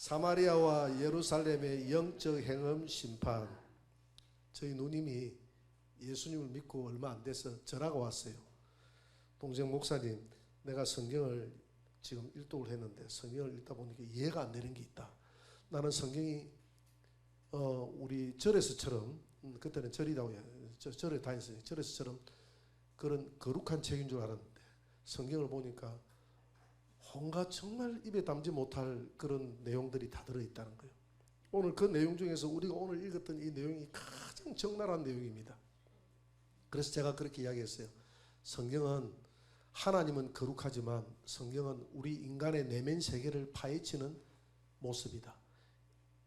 사마리아와 예루살렘의 영적 행음 심판. 저희 누님이 예수님을 믿고 얼마 안 돼서 전화가 왔어요. 동생 목사님, 내가 성경을 지금 일독을 했는데 성경을 읽다 보니까 이해가 안 되는 게 있다. 나는 성경이 어 우리 절에서처럼 음, 그때는 절이라고 해요. 저, 절에 다녔어요. 절에서처럼 그런 거룩한 책인 줄 알았는데 성경을 보니까 온갖 정말 입에 담지 못할 그런 내용들이 다 들어있다는 거예요. 오늘 그 내용 중에서 우리가 오늘 읽었던 이 내용이 가장 적나라한 내용입니다. 그래서 제가 그렇게 이야기했어요. 성경은 하나님은 거룩하지만 성경은 우리 인간의 내면 세계를 파헤치는 모습이다.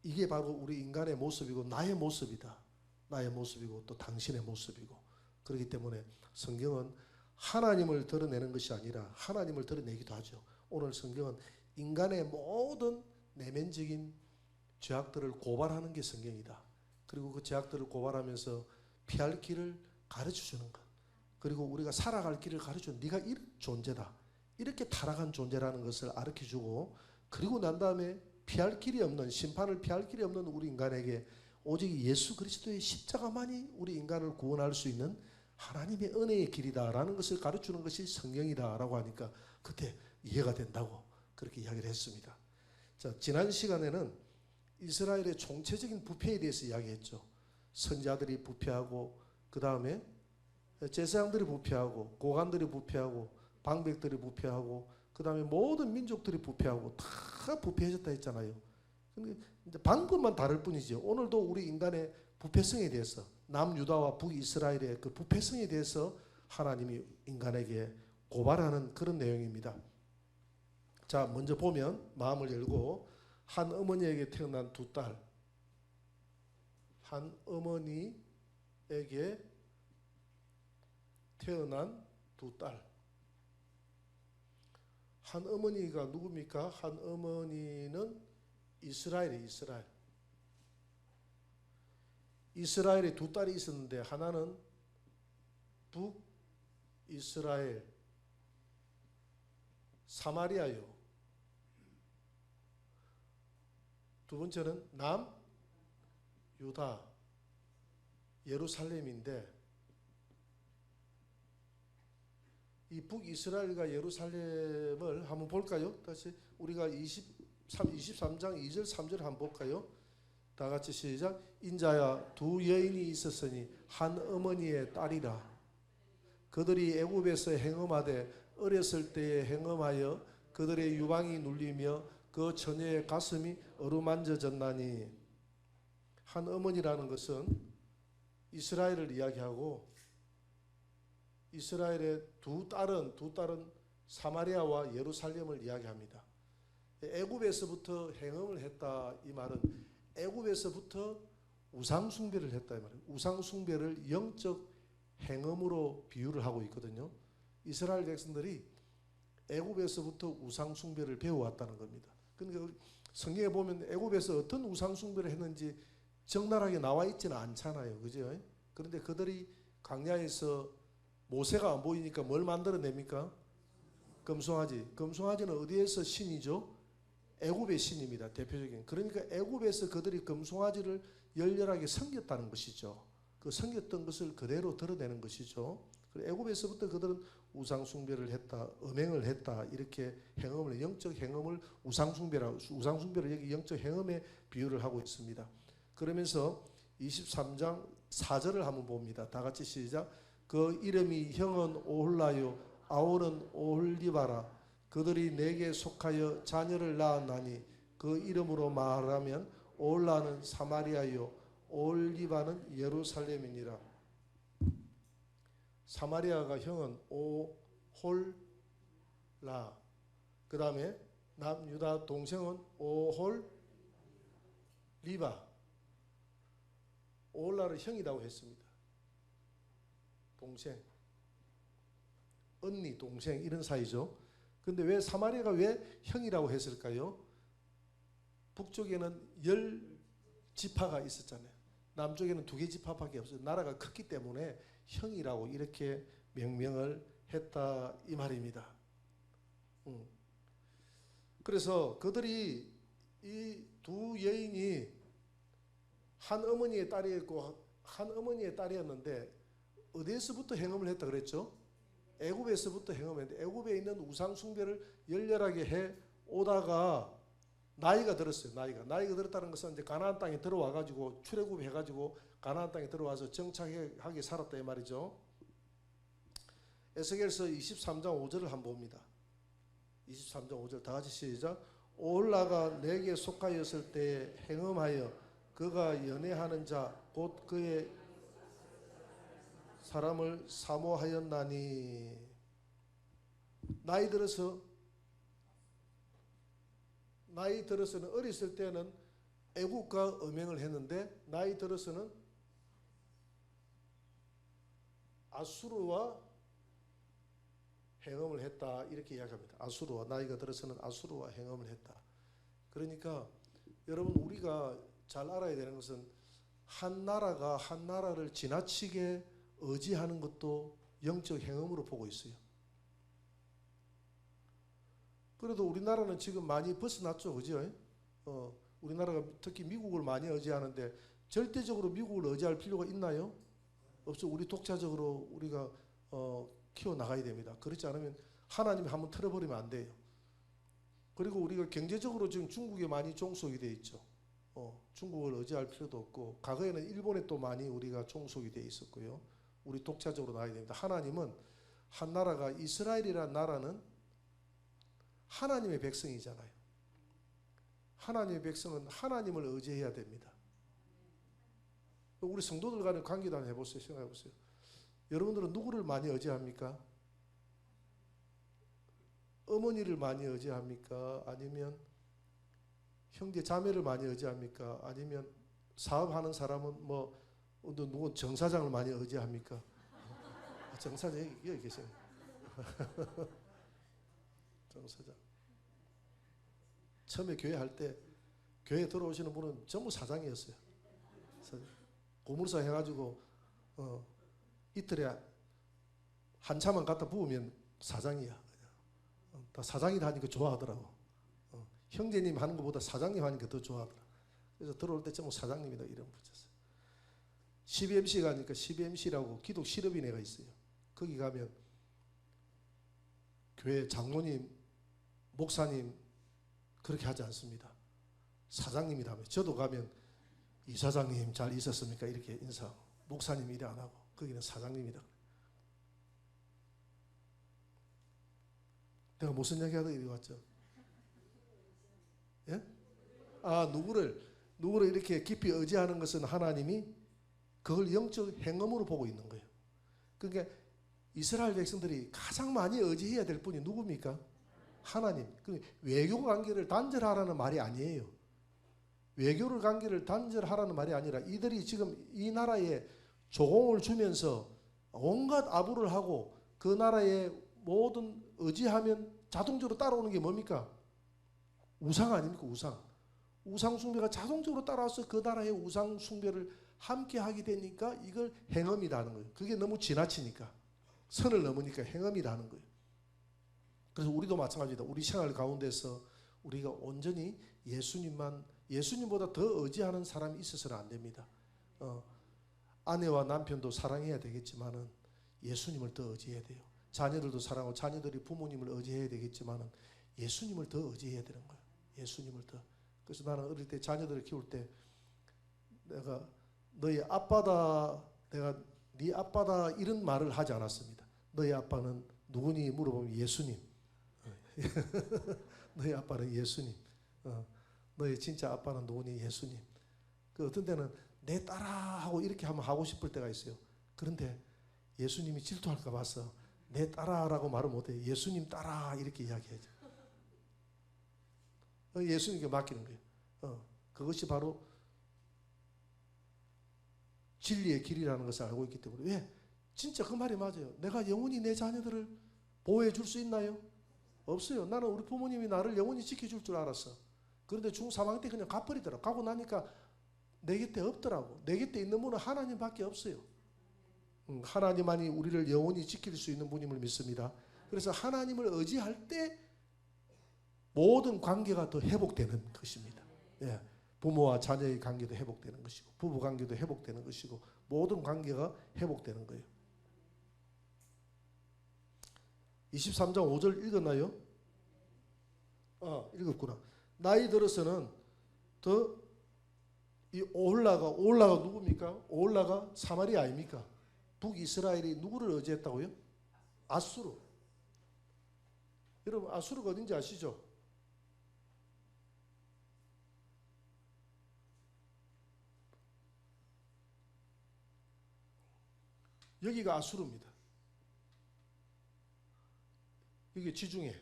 이게 바로 우리 인간의 모습이고 나의 모습이다. 나의 모습이고 또 당신의 모습이고 그렇기 때문에 성경은 하나님을 드러내는 것이 아니라 하나님을 드러내기도 하죠. 오늘 성경은 인간의 모든 내면적인 죄악들을 고발하는 게 성경이다. 그리고 그 죄악들을 고발하면서 피할 길을 가르쳐 주는 것. 그리고 우리가 살아갈 길을 가르쳐 주는 네가 이런 존재다. 이렇게 타락한 존재라는 것을 가르쳐 주고 그리고 난 다음에 피할 길이 없는 심판을 피할 길이 없는 우리 인간에게 오직 예수 그리스도의 십자가만이 우리 인간을 구원할 수 있는 하나님의 은혜의 길이다라는 것을 가르치는 것이 성경이다라고 하니까 그때 이해가 된다고 그렇게 이야기를 했습니다. 자, 지난 시간에는 이스라엘의 총체적인 부패에 대해서 이야기했죠. 선자들이 부패하고 그 다음에 제사장들이 부패하고 고관들이 부패하고 방백들이 부패하고 그 다음에 모든 민족들이 부패하고 다 부패해졌다 했잖아요. 근데 방법만 다를 뿐이죠. 오늘도 우리 인간의 부패성에 대해서 남유다와 북이스라엘의 그 부패성에 대해서 하나님이 인간에게 고발하는 그런 내용입니다. 자, 먼저 보면 마음을 열고 한 어머니에게 태어난 두 딸, 한 어머니에게 태어난 두 딸. 한 어머니가 누굽니까? 한 어머니는 이스라엘이 이스라엘. 이스라엘에 두 딸이 있었는데 하나는 북 이스라엘 사마리아요. 두 번째는 남 유다 예루살렘인데 이 북이스라엘과 예루살렘을 한번 볼까요? 다시 우리가 23, 23장 2절 3절 한번 볼까요? 다 같이 시작. 인자야 두 여인이 있었으니 한 어머니의 딸이라. 그들이 애굽에서 행음하되 어렸을 때에 행음하여 그들의 유방이 눌리며 그 처녀의 가슴이 어루만져졌나니 한 어머니라는 것은 이스라엘을 이야기하고 이스라엘의 두 딸은 두 딸은 사마리아와 예루살렘을 이야기합니다. 애굽에서부터 행음을 했다 이 말은 애굽에서부터 우상 숭배를 했다 이 말이에요. 우상 숭배를 영적 행음으로 비유를 하고 있거든요. 이스라엘 백성들이 애굽에서부터 우상 숭배를 배워왔다는 겁니다. 그러니까 성경에 보면 애굽에서 어떤 우상 숭배를 했는지 적나라하게 나와 있지는 않잖아요. 그죠? 그런데 그들이 강야에서 모세가 안 보이니까 뭘 만들어냅니까? 금송아지. 금송아지는 어디에서 신이죠? 애굽의 신입니다. 대표적인. 그러니까 애굽에서 그들이 금송아지를 열렬하게 섬겼다는 것이죠. 그 섬겼던 것을 그대로 드러내는 것이죠. 애굽에서부터 그들은 우상 숭배를 했다, 음행을 했다 이렇게 행음을 영적 행음을 우상 숭배라고 우상 숭배를 여기 영적 행음에 비유를 하고 있습니다. 그러면서 23장 4절을 한번 봅니다. 다 같이 시작. 그 이름이 형은 오홀라요 아올은 오홀리바라 그들이 내게 속하여 자녀를 낳았나니 그 이름으로 말하면 오홀라는 사마리아요 오홀리바는 예루살렘이니라 사마리아가 형은 오홀라 그 다음에 남유다 동생은 오홀 리바 오홀라를 형이라고 했습니다 동생, 언니, 동생 이런 사이죠. 근데 왜 사마리아가 왜 형이라고 했을까요? 북쪽에는 열 지파가 있었잖아요. 남쪽에는 두 개 지파밖에 없어요. 나라가 컸기 때문에 형이라고 이렇게 명명을 했다 이 말입니다. 음. 그래서 그들이 이 여인이 한 어머니의 딸이었고 한 어머니의 딸이었는데 어디에서부터 행음을 했다 그랬죠? 애굽에서부터 행음했는데 애굽에 있는 우상 숭배를 열렬하게 해 오다가 나이가 들었어요. 나이가 나이가 들었다는 것은 이제 가나안 땅에 들어와 가지고 출애굽해 가지고 가나안 땅에 들어와서 정착하게 살았다 이 말이죠. 에스겔서 23장 5절을 한번 봅니다. 23장 5절 다 같이 시작. 올라가 내게 속하였을 때 행음하여 그가 연애하는 자 곧 그의 사람을 사모하였나니 나이 들어서 나이 들어서는 어렸을 때는 애국과 음행을 했는데 나이 들어서는 아수르와 행음을 했다 이렇게 이야기합니다. 아수르와 나이가 들어서는 아수르와 행음을 했다. 그러니까 여러분 우리가 잘 알아야 되는 것은 한 나라가 한 나라를 지나치게 의지하는 것도 영적 행음으로 보고 있어요. 그래도 우리나라는 지금 많이 벗어났죠, 그죠? 어, 우리나라가 특히 미국을 많이 의지하는데 절대적으로 미국을 의지할 필요가 있나요? 없죠. 우리 독자적으로 우리가 어, 키워 나가야 됩니다. 그렇지 않으면 하나님이 한번 틀어버리면 안 돼요. 그리고 우리가 경제적으로 지금 중국에 많이 종속이 돼 있죠. 어, 중국을 의지할 필요도 없고 과거에는 일본에 또 많이 우리가 종속이 돼 있었고요. 우리 독자적으로 나가야 됩니다. 하나님은 한 나라가 이스라엘이라는 나라는 하나님의 백성이잖아요. 하나님의 백성은 하나님을 의지해야 됩니다. 우리 성도들 간의 관계도 한번 해보세요. 생각해 보세요. 여러분들은 누구를 많이 의지합니까? 어머니를 많이 의지합니까? 아니면 형제 자매를 많이 의지합니까? 아니면 사업하는 사람은 뭐 누구 정사장을 많이 의지합니까? 정사장 여기, 여기 계세요. 정사장. 처음에 교회 할 때 교회 들어오시는 분은 전부 사장이었어요. 사장. 고물사 해가지고 어, 이틀에 한차만 갖다 부으면 사장이야. 어, 다 사장이다 하니까 좋아하더라고. 어, 형제님 하는 것보다 사장님 하니까 더 좋아하더라. 그래서 들어올 때 전부 사장님이다 이름 붙였어요. 12MC 가니까 12MC라고 기독 실업인회가 있어요. 거기 가면 교회 장로님, 목사님 그렇게 하지 않습니다. 사장님이 다음에 저도 가면 이 사장님 잘 있었습니까? 이렇게 인사. 목사님 일이 안 하고 거기는 사장님이다. 내가 무슨 이야기 하다 이리 왔죠? 예? 아 누구를 누구를 이렇게 깊이 의지하는 것은 하나님이 그걸 영적 행음으로 보고 있는 거예요. 그러니까 이스라엘 백성들이 가장 많이 의지해야 될 분이 누굽니까? 하나님. 그 외교 관계를 단절하라는 말이 아니에요. 외교를 관계를 단절하라는 말이 아니라 이들이 지금 이 나라에 조공을 주면서 온갖 아부를 하고 그 나라의 모든 의지하면 자동적으로 따라오는 게 뭡니까? 우상 아닙니까? 우상. 우상 숭배가 자동적으로 따라와서 그 나라의 우상 숭배를 함께 하게 되니까 이걸 행음이라는 거예요. 그게 너무 지나치니까 선을 넘으니까 행음이라는 거예요. 그래서 우리도 마찬가지다. 우리 생활 가운데서 우리가 온전히 예수님만 예수님보다 더 의지하는 사람이 있어서는 안 됩니다. 어, 아내와 남편도 사랑해야 되겠지만은 예수님을 더 의지해야 돼요. 자녀들도 사랑하고 자녀들이 부모님을 의지해야 되겠지만은 예수님을 더 의지해야 되는 거예요. 예수님을 더. 그래서 나는 어릴 때 자녀들을 키울 때 내가 너희 아빠다 내가 네 아빠다 이런 말을 하지 않았습니다. 너희 아빠는 누구니 물어보면 예수님. 너희 아빠는 예수님. 어, 너희 진짜 아빠는 누구니 예수님. 그 어떤 때는 내 따라 하고 이렇게 하면 하고 싶을 때가 있어요. 그런데 예수님이 질투할까 봐서 내 따라라고 말을 못해. 예수님 따라 이렇게 이야기하죠. 어, 예수님께 맡기는 거예요. 어, 그것이 바로 진리의 길이라는 것을 알고 있기 때문에 왜? 진짜 그 말이 맞아요. 내가 영원히 내 자녀들을 보호해 줄 수 있나요? 없어요. 나는 우리 부모님이 나를 영원히 지켜줄 줄 알았어. 그런데 중3학년 때 그냥 가버리더라. 가고 나니까 내 곁에 없더라고. 내 곁에 있는 분은 하나님밖에 없어요. 음, 하나님만이 우리를 영원히 지킬 수 있는 분임을 믿습니다. 그래서 하나님을 의지할 때 모든 관계가 더 회복되는 것입니다. 예. 부모와 자녀의 관계도 회복되는 것이고 부부 관계도 회복되는 것이고 모든 관계가 회복되는 거예요. 23장 5절 읽었나요? 아, 읽었구나. 나이 들어서는 더이 오홀라가 오홀라가 누굽니까? 오홀라가 사마리아 아닙니까? 북이스라엘이 누구를 의지했다고요? 아수르. 여러분 아수르가 어딘지 아시죠? 여기가 아수르입니다. 여기 지중해.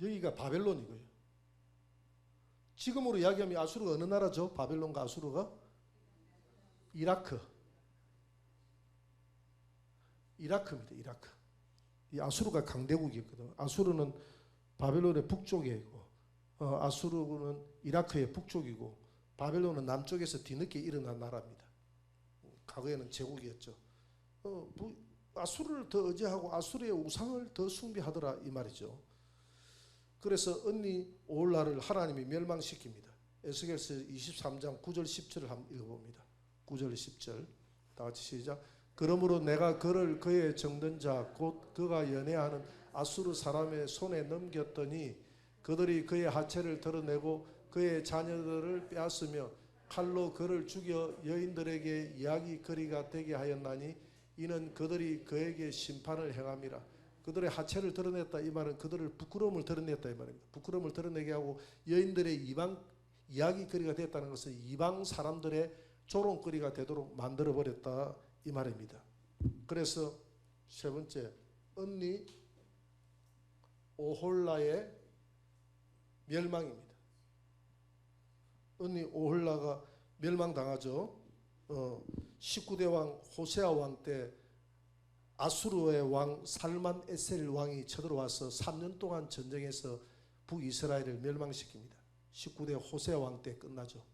여기가 바벨론이고요. 지금으로 이야기하면 아수르가 어느 나라죠? 바벨론과 아수르가 이라크. 이라크입니다. 이라크. 이 아수르가 강대국이거든. 아수르는 바벨론의 북쪽에 있고, 어, 아수르는 이라크의 북쪽이고, 바벨론은 남쪽에서 뒤늦게 일어난 나라입니다. 과거에는 제국이었죠. 어, 부, 아수르를 더 의지하고 아수르의 우상을 더 숭배하더라 이 말이죠. 그래서 언니 오홀라를 하나님이 멸망시킵니다. 에스겔서 23장 9절 10절을 한번 읽어봅니다. 9절 10절 다 같이 시작. 그러므로 내가 그를 그의 정든 자 곧 그가 연애하는 아수르 사람의 손에 넘겼더니 그들이 그의 하체를 드러내고 그의 자녀들을 빼앗으며 칼로 그를 죽여 여인들에게 이야기거리가 되게 하였나니 이는 그들이 그에게 심판을 행함이라. 그들의 하체를 드러냈다 이 말은 그들을 부끄러움을 드러냈다 이 말입니다. 부끄러움을 드러내게 하고 여인들의 이방 이야기거리가 됐다는 것은 이방 사람들의 조롱거리가 되도록 만들어 버렸다 이 말입니다. 그래서 세 번째 언니 오홀라의 멸망입니다. 언니 오홀라가 멸망당하죠. 어, 19대 왕 호세아 왕 때 아수르의 왕 살만 에셀 왕이 쳐들어와서 3년 동안 전쟁에서 북이스라엘을 멸망시킵니다. 19대 호세아 왕 때 끝나죠.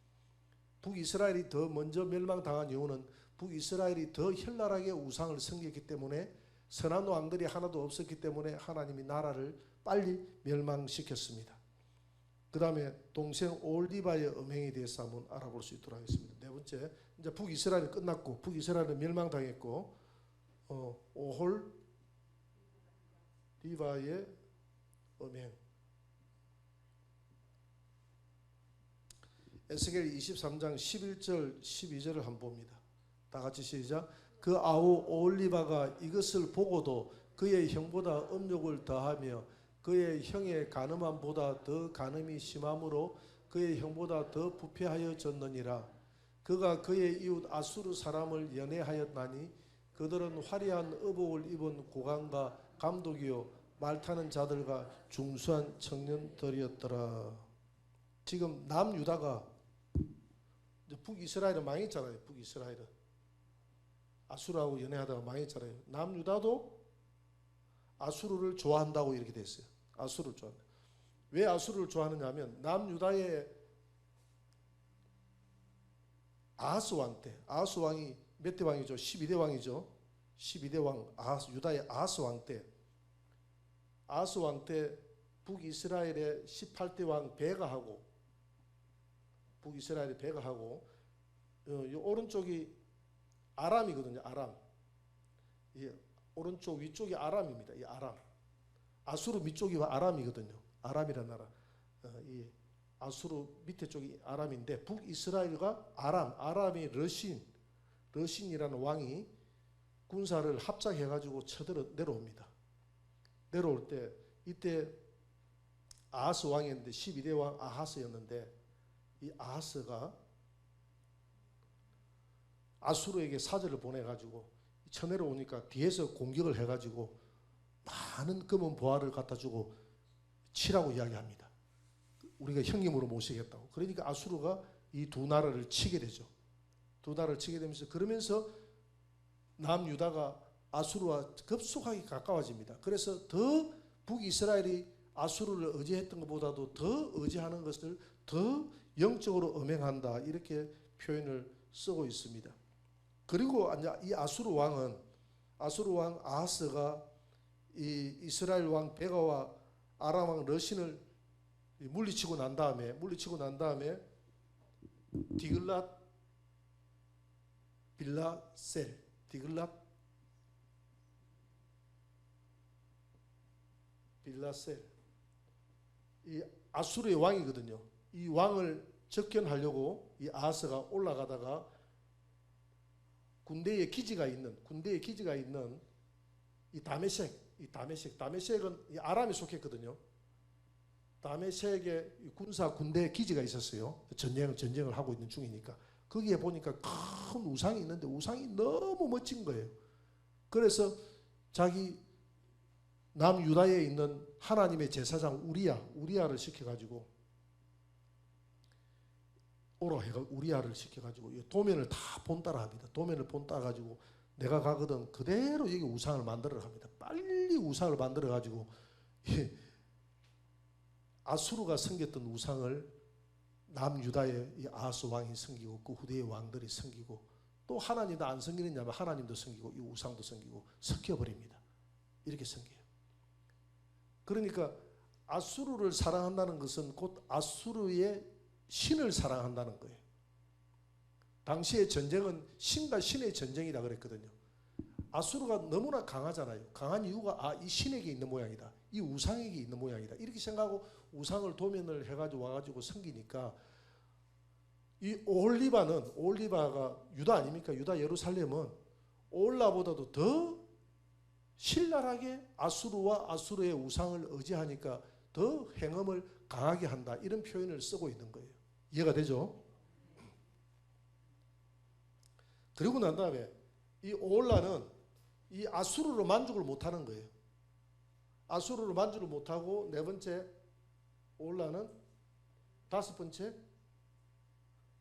북이스라엘이 더 먼저 멸망당한 이유는 북이스라엘이 더 현랄하게 우상을 섬겼기 때문에 선한 왕들이 하나도 없었기 때문에 하나님이 나라를 빨리 멸망시켰습니다. 그 다음에 동생 올디바의 음행에 대해서 한번 알아볼 수 있도록 하겠습니다. 네 번째, 이제 북이스라엘이 끝났고 북이스라엘은 멸망당했고 어, 오홀 리바의 음행 에스겔 23장 11절 12절을 한번 봅니다. 다 같이 시작. 그 아우 오올리바가 이것을 보고도 그의 형보다 음욕을 더하며 그의 형의 가늠함보다 더 가늠이 심함으로 그의 형보다 더 부패하여졌느니라. 그가 그의 이웃 아수르 사람을 연애하였나니 그들은 화려한 의복을 입은 고관과 감독이요 말 타는 자들과 중수한 청년들이었더라. 지금 남유다가 북이스라엘은 망했잖아요. 북이스라엘은 아수르하고 연애하다가 망했잖아요. 남유다도 아수르를 좋아한다고 이렇게 됐어요. 아수르를 좋아한다. 왜 아수르를 좋아하느냐면 남유다의 아하스 왕 때, 아하스 왕이 몇 대 왕이죠? 12대 왕이죠. 12대 왕 아하스 유다의 아하스 왕 때, 아하스 왕 때 북이스라엘의 18대 왕 베가하고 북이스라엘의 베가하고 어, 이 오른쪽이 아람이거든요. 아람. 이 오른쪽 위쪽이 아람입니다. 이 아람. 아수르 밑쪽이 아람이거든요. 아람이라는 나라. 어, 이 아수르 밑에 쪽이 아람인데 북이스라엘과 아람, 아람이 러신, 러신이라는 왕이 군사를 합작해 가지고 쳐들어 내려옵니다. 내려올 때 이때 아하스 왕이었는데 12대 왕 아하스였는데 이 아하스가 아수르에게 사절을 보내 가지고 쳐내려 오니까 뒤에서 공격을 해 가지고 많은 금은 보화를 갖다 주고 치라고 이야기합니다. 우리가 형님으로 모시겠다고. 그러니까 아수르가 이 두 나라를 치게 되죠. 두 나라를 치게 되면서 그러면서 남유다가 아수르와 급속하게 가까워집니다. 그래서 더 북이스라엘이 아수르를 의지했던 것보다도 더 의지하는 것을 더 영적으로 음행한다. 이렇게 표현을 쓰고 있습니다. 그리고 이 아수르 왕은 아수르 왕 아하스가 이 이스라엘 왕 베가와 아람 왕 러신을 이 물리치고 난 다음에 물리치고 난 다음에 디글랏 빌라셀 디글랏 빌라셀 이 아수르의 왕이거든요. 이 왕을 접견하려고 이 아하스가 올라가다가 군대의 기지가 있는 군대의 기지가 있는 이 다메섹 이 다메섹 다메섹은 이 아람에 속했거든요. 다메섹에 이 군사 군대 기지가 있었어요. 전쟁 전쟁을 하고 있는 중이니까 거기에 보니까 큰 우상이 있는데 우상이 너무 멋진 거예요. 그래서 자기 남유다에 있는 하나님의 제사장 우리야 우리야를 시켜 가지고 오라 해가 우리야를 시켜 가지고 이 도면을 다 본따라 합니다. 도면을 본따라 가지고 내가 가거든 그대로 여기 우상을 만들어 갑니다. 빨리 우상을 만들어 가지고 아수르가 섬겼던 우상을 남유다의 이 아하스 왕이 섬기고 그 후대의 왕들이 섬기고 또 하나님도 안 섬기느냐면 하나님도 섬기고 이 우상도 섬기고 섞여버립니다. 이렇게 섬겨요. 그러니까 아수르를 사랑한다는 것은 곧 아수르의 신을 사랑한다는 거예요. 당시의 전쟁은 신과 신의 전쟁이다 그랬거든요. 아수르가 너무나 강하잖아요. 강한 이유가 아, 이 신에게 있는 모양이다. 이 우상에게 있는 모양이다. 이렇게 생각하고 우상을 도면을 해가지고 와가지고 섬기니까 이 올리바는 올리바가 유다 아닙니까? 유다 예루살렘은 올라보다도 더 신랄하게 아수르와 아수르의 우상을 의지하니까 더 행음을 강하게 한다. 이런 표현을 쓰고 있는 거예요. 이해가 되죠? 그리고 난 다음에 이 올라는 이 아수르로 만족을 못하는 거예요. 아수르로 만족을 못하고 네 번째 올라는 다섯 번째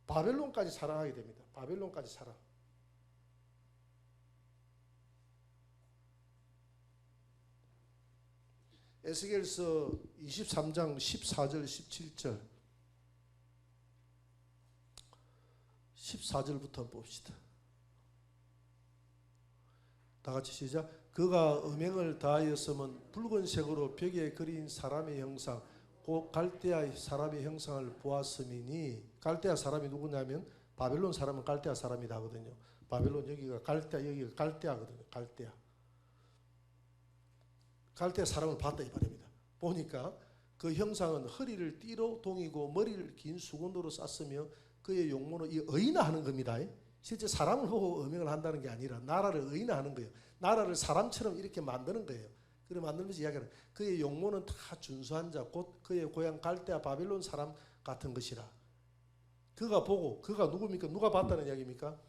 바벨론까지 사랑하게 됩니다. 바벨론까지 사랑. 에스겔서 23장 14절 17절 14절부터 봅시다. 다 같이 시작. 그가 음행을 다하였으면 붉은색으로 벽에 그린 사람의 형상 곧 갈대아 사람의 형상을 보았음이니 갈대아 사람이 누구냐면 바벨론 사람은 갈대아 사람이다 하거든요. 바벨론 여기가 갈대아 여기가 갈대아거든요. 갈대아. 갈대아 사람을 봤다 이 말입니다. 보니까 그 형상은 허리를 띠로 동이고 머리를 긴 수건으로 쌌으며 그의 용모는 이 의인화하는 겁니다. 실제 사람을 보고 음행을 한다는 게 아니라 나라를 의인화하는 거예요. 나라를 사람처럼 이렇게 만드는 거예요. 그래 만들면서 이야기하는 그의 용모는 다 준수한 자 곧 그의 고향 갈대아 바빌론 사람 같은 것이라. 그가 보고 그가 누굽니까? 누가 봤다는 이야기입니까?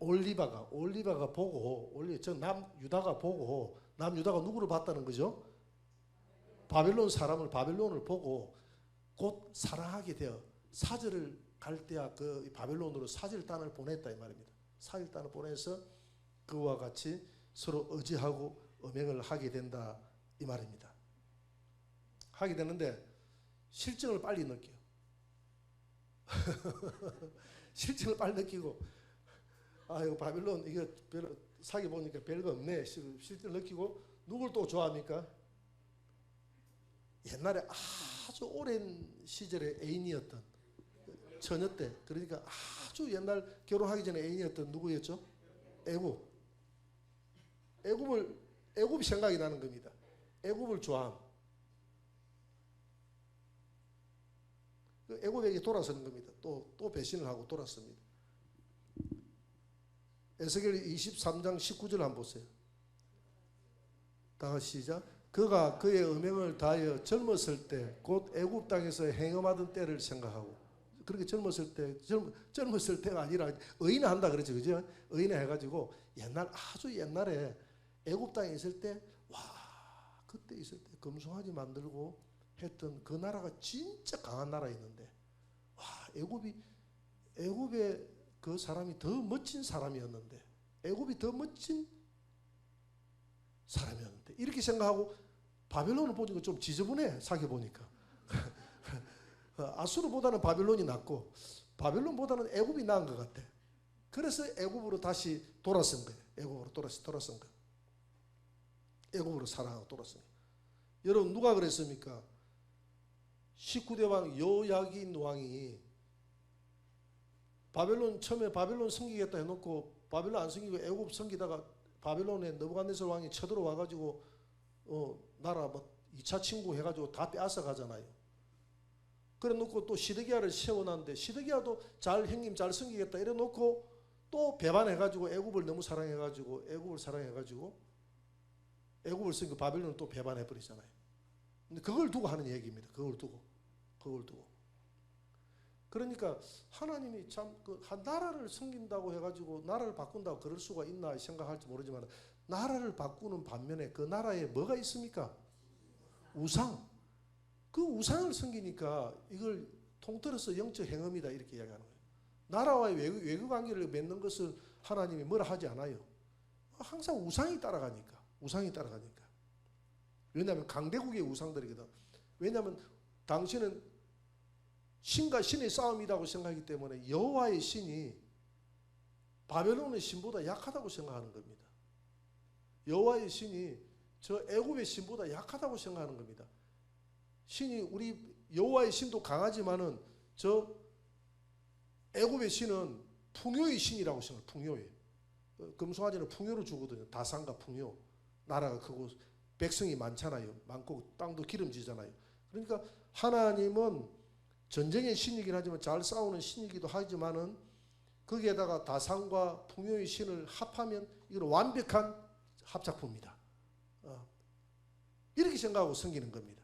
올리바가 올리바가 보고 올리 저 남 유다가 보고 남 유다가 누구를 봤다는 거죠? 바빌론 사람을 바빌론을 보고 곧 사랑하게 되어 사절을 갈대아 그 바벨론으로 사절단을 보냈다 이 말입니다. 사절단을 보내서 그와 같이 서로 의지하고 음행을 하게 된다 이 말입니다. 하게 되는데 실증을 빨리 느껴요. 실증을 빨리 느끼고 아 이거 바빌론 이거 별로 사기 보니까 별거 없네 실증을 느끼고 누굴 또 좋아합니까? 옛날에 아주 오랜 시절의 애인이었던 처녀 때 그러니까 아주 옛날 결혼하기 전에 애인이었던 누구였죠? 애굽. 애굽을 애굽이 생각이 나는 겁니다. 애굽을 좋아함. 그 애굽에게 돌아서는 겁니다. 또 또 배신을 하고 돌았습니다. 에스겔 23장 19절 한번 보세요. 다 시작. 그가 그의 음행을 다하여 젊었을 때 곧 애굽 땅에서 행음하던 때를 생각하고 그렇게 젊었을 때 젊, 젊었을 때가 아니라 의인을 한다 그러죠 그죠 의인을 해가지고 옛날 아주 옛날에 애굽 땅에 있을 때 와 그때 있을 때 금송아지 만들고 했던 그 나라가 진짜 강한 나라였는데 와 애굽이 애굽의 그 사람이 더 멋진 사람이었는데 애굽이 더 멋진 사람이었는데 이렇게 생각하고 바벨론을 보니까 좀 지저분해 사기 보니까 아수르보다는 바벨론이 낫고 바벨론보다는 애굽이 나은 것 같아. 그래서 애굽으로 다시 돌아선 거예요. 애굽으로 돌아서 돌아선 거. 애굽으로 돌아선 거. 여러분 누가 그랬습니까? 19대 왕 요야긴 왕이 바벨론 처음에 바벨론 섬기겠다 해놓고 바벨론 안 섬기고 애굽 섬기다가 바벨론에 느부갓네살 왕이 쳐들어와 가지고 어 나라 뭐 2차 침구 해가지고 다 빼앗아 가잖아요. 그래 놓고 또 시드기야를 세워놨는데 시드기야도 잘 형님 잘 섬기겠다 이래 놓고 또 배반해가지고 애굽을 너무 사랑해가지고 애굽을 사랑해가지고 애굽을 섬기고 바벨론을 또 배반해 버리잖아요. 근데 그걸 두고 하는 얘기입니다. 그걸 두고 그걸 두고. 그러니까 하나님이 참그 나라를 섬긴다고 해 가지고 나라를 바꾼다고 그럴 수가 있나 생각할지 모르지만 나라를 바꾸는 반면에 그 나라에 뭐가 있습니까? 우상. 그 우상을 섬기니까 이걸 통틀어서 영적 행음이다 이렇게 이야기하는 거예요. 나라와의 외교, 외교 관계를 맺는 것을 하나님이 뭐라 하지 않아요. 항상 우상이 따라가니까. 우상이 따라가니까. 왜냐하면 강대국의 우상들이거든. 왜냐하면 당신은 신과 신의 싸움이라고 생각하기 때문에 여호와의 신이 바벨론의 신보다 약하다고 생각하는 겁니다. 여호와의 신이 저 애굽의 신보다 약하다고 생각하는 겁니다. 신이 우리 여호와의 신도 강하지만은 저 애굽의 신은 풍요의 신이라고 생각해요. 풍요의. 어, 금송아지는 풍요를 주거든요. 다산과 풍요. 나라가 크고 백성이 많잖아요. 많고 땅도 기름지잖아요. 그러니까 하나님은 전쟁의 신이긴 하지만 잘 싸우는 신이기도 하지만은 거기에다가 다산과 풍요의 신을 합하면 이건 완벽한 합작품이다. 어. 이렇게 생각하고 섬기는 겁니다.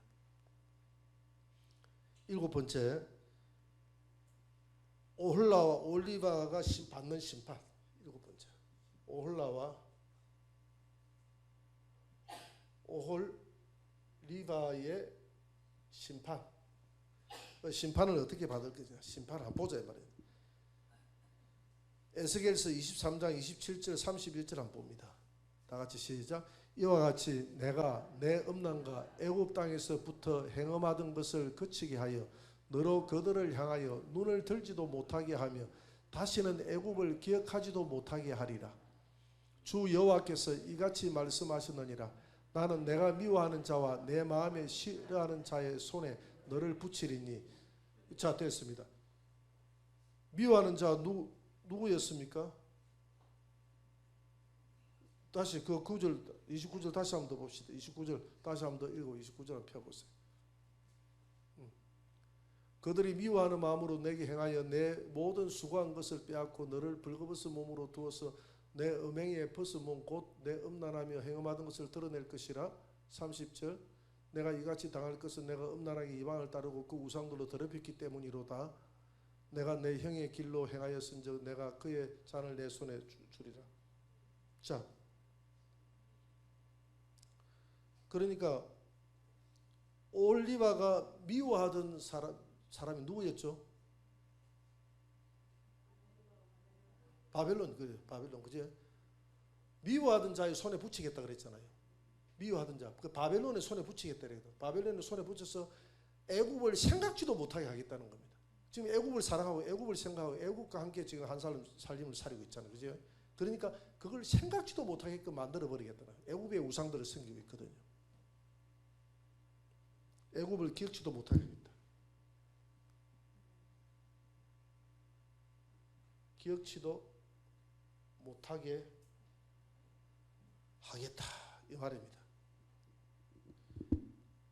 일곱 번째 오홀라와 올리바가 받는 심판. 일곱 번째 오홀라와 오홀리바의 심판. 그 심판을 어떻게 받을 거냐? 심판을 한번 보자 말이에요. 에스겔서 23장 27절 31절 한번 봅니다. 다 같이 시작. 이와 같이 내가 내 음란과 애굽 땅에서부터 행음하던 것을 그치게 하여 너로 그들을 향하여 눈을 들지도 못하게 하며 다시는 애굽을 기억하지도 못하게 하리라. 주 여호와께서 이같이 말씀하셨느니라. 나는 내가 미워하는 자와 내 마음에 싫어하는 자의 손에 너를 붙이리니 자 됐습니다. 미워하는 자 누, 누구였습니까? 다시 그 9절 29절 다시 한번 더 봅시다. 29절 다시 한번 더 읽고 29절 펴보세요. 음. 그들이 미워하는 마음으로 내게 행하여 내 모든 수고한 것을 빼앗고 너를 벌거벗은 몸으로 두어서 내 음행에 벗은 몸곧 내 음란하며 행음하던 것을 드러낼 것이라 30절 내가 이같이 당할 것은 내가 음란하게 이방을 따르고 그 우상들로 더럽혔기 때문이로다. 내가 내 형의 길로 행하였은즉 내가 그의 잔을 내 손에 주리라. 자, 그러니까 올리바가 미워하던 사람 사람이 누구였죠? 바벨론 그 바벨론 그제 미워하던 자의 손에 붙이겠다 그랬잖아요. 미워하던 자, 그 바벨론의 손에 붙이겠다 그래요. 바벨론의 손에 붙여서 애굽을 생각지도 못하게 하겠다는 겁니다. 지금 애굽을 사랑하고 애굽을 생각하고 애굽과 함께 지금 한 사람 살림을 살고 있잖아요. 그죠? 그러니까 그걸 생각지도 못하게끔 만들어 버리겠다는 애굽의 우상들을 섬기고 있거든요. 애굽을 기억지도 못하겠다. 기억지도 못하게 하겠다 이 말입니다.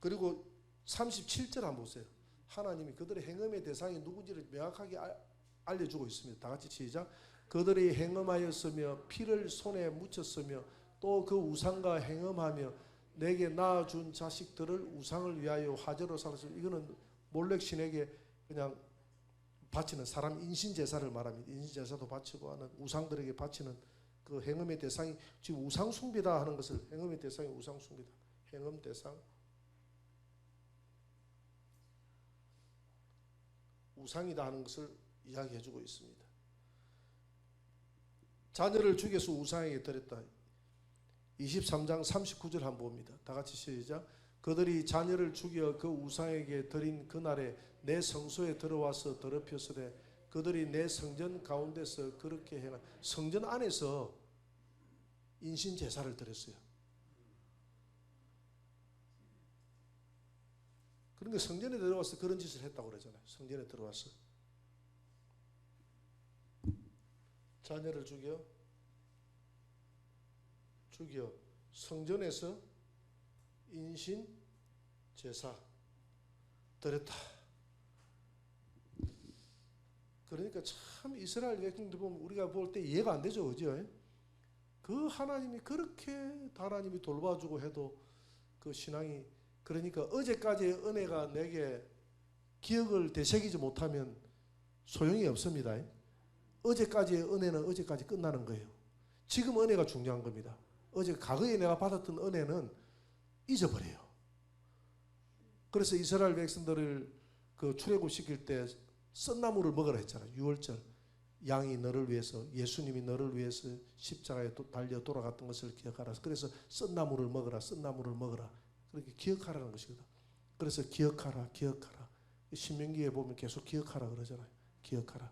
그리고 37절 한번 보세요. 하나님이 그들의 행음의 대상이 누군지를 명확하게 알려주고 있습니다. 다 같이 시작. 그들이 행음하였으며 피를 손에 묻혔으며 또 그 우상과 행음하며 내게 낳아준 자식들을 우상을 위하여 화제로 살았으며 이거는 몰렉 신에게 그냥 바치는 사람 인신 제사를 말합니다. 인신 제사도 바치고 하는 우상들에게 바치는 그 행음의 대상이 지금 우상 숭배다 하는 것을 행음의 대상이 우상 숭배다. 행음 대상 우상이다 하는 것을 이야기해 주고 있습니다. 자녀를 죽여서 우상에게 드렸다. 23장 39절 한번 봅니다. 다 같이 시작. 그들이 자녀를 죽여 그 우상에게 드린 그날에 내 성소에 들어와서 더럽혔으되 그들이 내 성전 가운데서 그렇게 해나 성전 안에서 인신 제사를 드렸어요. 그러니까 성전에 들어와서 그런 짓을 했다고 그러잖아요. 성전에 들어와서 자녀를 죽여 죽여 성전에서 인신 제사 드렸다. 그러니까 참 이스라엘 백성들 보면 우리가 볼 때 이해가 안 되죠, 그죠? 그 하나님이 그렇게 하나님이 돌봐주고 해도 그 신앙이 그러니까 어제까지의 은혜가 내게 기억을 되새기지 못하면 소용이 없습니다. 어제까지의 은혜는 어제까지 끝나는 거예요. 지금 은혜가 중요한 겁니다. 어제 과거에 내가 받았던 은혜는 잊어버려요. 그래서 이스라엘 백성들을 그 출애굽 시킬 때 썬나무를 먹으라 했잖아요. 6월절 양이 너를 위해서 예수님이 너를 위해서 십자가에 또 달려 돌아갔던 것을 기억하라. 그래서 썬나무를 먹으라. 썬나무를 먹으라. 그렇게 기억하라는 것이거든. 그래서 기억하라. 기억하라. 신명기에 보면 계속 기억하라 그러잖아요. 기억하라.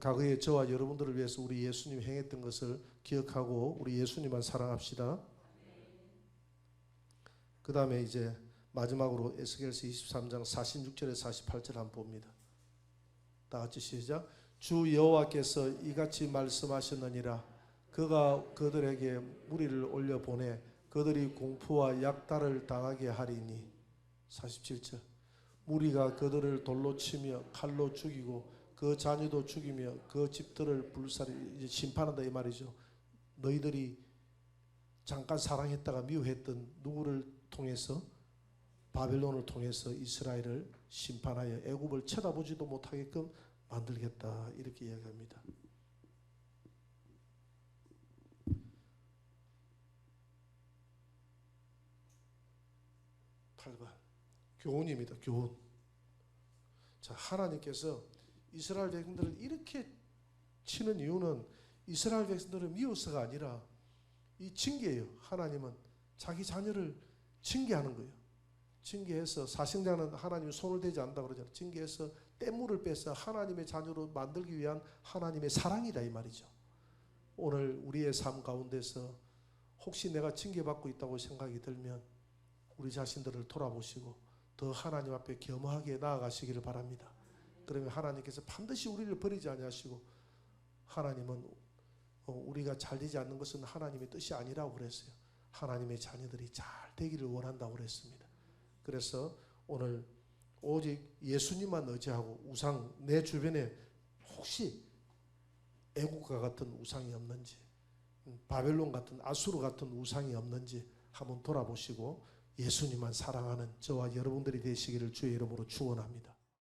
과거에 저와 여러분들을 위해서 우리 예수님 행했던 것을 기억하고 우리 예수님만 사랑합시다. 그 다음에 이제 마지막으로 에스겔서 23장 46절에 48절 한번 봅니다. 다 같이 시작. 주 여호와께서 이같이 말씀하셨느니라. 그가 그들에게 무리를 올려 보내 그들이 공포와 약탈을 당하게 하리니 47절. 무리가 그들을 돌로 치며 칼로 죽이고 그 자녀도 죽이며 그 집들을 불살이 심판한다 이 말이죠. 너희들이 잠깐 사랑했다가 미워했던 누구를 통해서 바벨론을 통해서 이스라엘을 심판하여 애굽을 쳐다보지도 못하게끔 만들겠다 이렇게 이야기합니다. 8번 교훈입니다. 교훈. 자 하나님께서 이스라엘 백성들을 이렇게 치는 이유는 이스라엘 백성들을 미워서가 아니라 이 징계예요. 하나님은 자기 자녀를 징계하는 거예요. 징계해서 사생자는 하나님 손을 대지 않는다 그러잖아요. 징계해서 떼물을 빼서 하나님의 자녀로 만들기 위한 하나님의 사랑이다 이 말이죠. 오늘 우리의 삶 가운데서 혹시 내가 징계받고 있다고 생각이 들면 우리 자신들을 돌아보시고 더 하나님 앞에 겸허하게 나아가시기를 바랍니다. 그러면 하나님께서 반드시 우리를 버리지 아니하시고 하나님은 어, 우리가 잘 되지 않는 것은 하나님의 뜻이 아니라고 그랬어요. 하나님의 자녀들이 잘 되기를 원한다고 그랬습니다. 그래서 오늘 오직 예수님만 의지하고 우상 내 주변에 혹시 애국가 같은 우상이 없는지 음, 바벨론 같은 아수르 같은 우상이 없는지 한번 돌아보시고 예수님만 사랑하는 저와 여러분들이 되시기를 주의 이름으로 축원합니다.